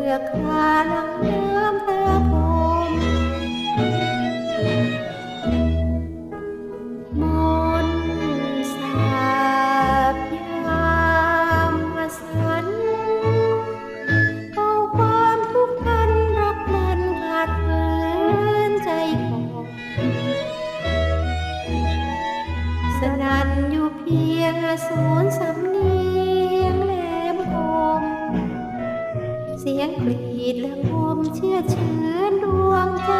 รือขาลังน้ำตาคมมนสาบยามมาสันเอาความทุกข์ทันรักมันขาดเกินใจของสนั่นอยู่เพียงศูนย์สำนี เสียงกรีดและโคมเชื่อเชิญดวงใจ